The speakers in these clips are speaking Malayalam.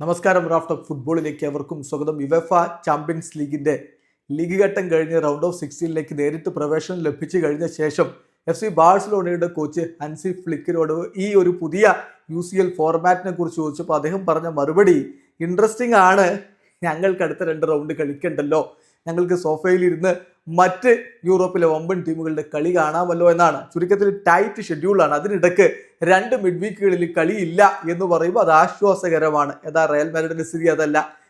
നമസ്കാരം റാഫ്റ്റ് ഓഫ് ഫുട്ബോളിലേക്ക് അവർക്കും സ്വാഗതം. യുവഫ ചാമ്പ്യൻസ് ലീഗിന്റെ ലീഗ് ഘട്ടം കഴിഞ്ഞ് റൗണ്ട് ഓഫ് സിക്സ്റ്റീനിലേക്ക് നേരിട്ട് പ്രവേശനം ലഭിച്ചു കഴിഞ്ഞ ശേഷം എഫ് സി ബാഴ്സലോണയുടെ കോച്ച് ഹൻസി ഫ്ലിക്കിനോട് ഈ ഒരു പുതിയ യു സി എൽ ഫോർമാറ്റിനെ കുറിച്ച് ചോദിച്ചപ്പോൾ അദ്ദേഹം പറഞ്ഞ മറുപടി ഇൻട്രസ്റ്റിംഗ് ആണ്. ഞങ്ങൾക്ക് അടുത്ത രണ്ട് റൗണ്ട് കളിക്കണ്ടല്ലോ. ഞങ്ങൾക്ക് സോഫയിൽ ഇരുന്ന് മറ്റ് യൂറോപ്പിലെ വമ്പൻ ടീമുകളുടെ കളി കാണാമല്ലോ എന്നാണ്. ചുരുക്കത്തിൽ ടൈറ്റ് ഷെഡ്യൂളാണ്. അതിനിടക്ക് രണ്ട് മിഡ് വീക്കുകളിൽ കളിയില്ല എന്ന് പറയുമ്പോൾ അത് ആശ്വാസകരമാണ്. യഥാ റയൽ മാരിഡിന്റെ സ്ഥിതി അതല്ല.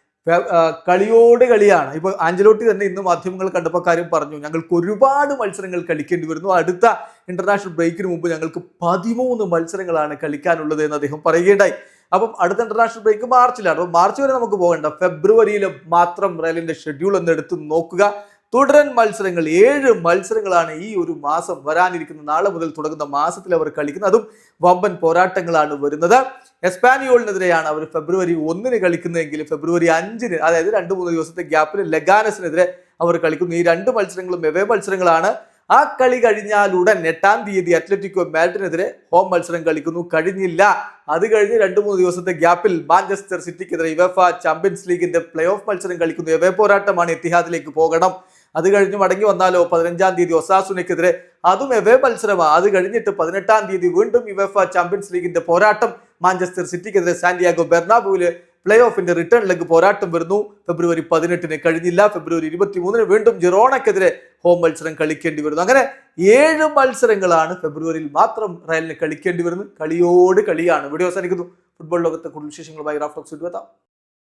കളിയോട് കളിയാണ്. ഇപ്പൊ ആഞ്ചലോട്ടി തന്നെ ഇന്ന് മാധ്യമങ്ങൾ കണ്ടപ്പോൾ കാര്യം പറഞ്ഞു. ഞങ്ങൾക്ക് ഒരുപാട് മത്സരങ്ങൾ കളിക്കേണ്ടി വരുന്നു. അടുത്ത ഇന്റർനാഷണൽ ബ്രേക്കിന് മുമ്പ് ഞങ്ങൾക്ക് പതിമൂന്ന് മത്സരങ്ങളാണ് കളിക്കാനുള്ളത് എന്ന് അദ്ദേഹം പറയുകയുണ്ടായി. അപ്പം അടുത്ത ഇന്റർനാഷണൽ ബ്രേക്ക് മാർച്ചിലാണ്. അപ്പം മാർച്ച് വരെ നമുക്ക് പോകേണ്ട. ഫെബ്രുവരിയിൽ മാത്രം റയലിന്റെ ഷെഡ്യൂൾ ഒന്ന് എടുത്ത് നോക്കുക. തുടരൻ മത്സരങ്ങൾ ഏഴ് മത്സരങ്ങളാണ് ഈ ഒരു മാസം വരാനിരിക്കുന്ന നാളെ മുതൽ തുടങ്ങുന്ന മാസത്തിൽ അവർ കളിക്കുന്നത്. അതും വമ്പൻ പോരാട്ടങ്ങളാണ് വരുന്നത്. എസ്പാനിയോളിനെതിരെയാണ് അവർ ഫെബ്രുവരി ഒന്നിന് കളിക്കുന്നതെങ്കിൽ ഫെബ്രുവരി അഞ്ചിന് അതായത് രണ്ട് മൂന്ന് ദിവസത്തെ ഗ്യാപ്പിൽ ലഗാനസിനെതിരെ അവർ കളിക്കുന്നു. ഈ രണ്ട് മത്സരങ്ങളും എവേ മത്സരങ്ങളാണ്? ആ കളി കഴിഞ്ഞാൽ ഉടൻ എട്ടാം തീയതി അത്ലറ്റിക്കോ മാഡ്രിനെതിരെ ഹോം മത്സരം കളിക്കുന്നു. കഴിഞ്ഞില്ല. അത് കഴിഞ്ഞ് രണ്ട് മൂന്ന് ദിവസത്തെ ഗ്യാപ്പിൽ മാഞ്ചസ്റ്റർ സിറ്റിക്കെതിരെ യുവഫ ചാമ്പ്യൻസ് ലീഗിന്റെ പ്ലേ ഓഫ് മത്സരം കളിക്കുന്നു. എവേ പോരാട്ടമാണ് ഇത്തിഹാദിലേക്ക് പോകണം. അത് കഴിഞ്ഞ് മടങ്ങി വന്നാലോ പതിനഞ്ചാം തീയതി ഒസാസുനയ്ക്കെതിരെ അതും എവേ മത്സരമാണ് അത് കഴിഞ്ഞിട്ട് പതിനെട്ടാം തീയതി വീണ്ടും യുവഫ ചാമ്പ്യൻസ് ലീഗിന്റെ പോരാട്ടം മാഞ്ചസ്റ്റർ സിറ്റിക്കെതിരെ സാന്റിയാഗോ ബെർണാബുവിൽ പ്ലേ ഓഫിന്റെ റിട്ടേൺ ലെഗ് പോരാട്ടം വരുന്നു. ഫെബ്രുവരി പതിനെട്ടിന് കഴിഞ്ഞില്ല. ഫെബ്രുവരി ഇരുപത്തി മൂന്നിന് വീണ്ടും ജിറോണക്കെതിരെ ഹോം മത്സരം കളിക്കേണ്ടി വരുന്നു. അങ്ങനെ ഏഴ് മത്സരങ്ങളാണ് ഫെബ്രുവരിയിൽ മാത്രം റയലിന് കളിക്കേണ്ടി വരുന്നത്. കളിയോട് കളിയാണ്. വീഡിയോ അവസാനിക്കുന്നു. ഫുട്ബോൾ ലോകത്തെ കൂടുതൽ വിശേഷങ്ങളുമായി റാഫ്റ്റോക്സ് എത്താം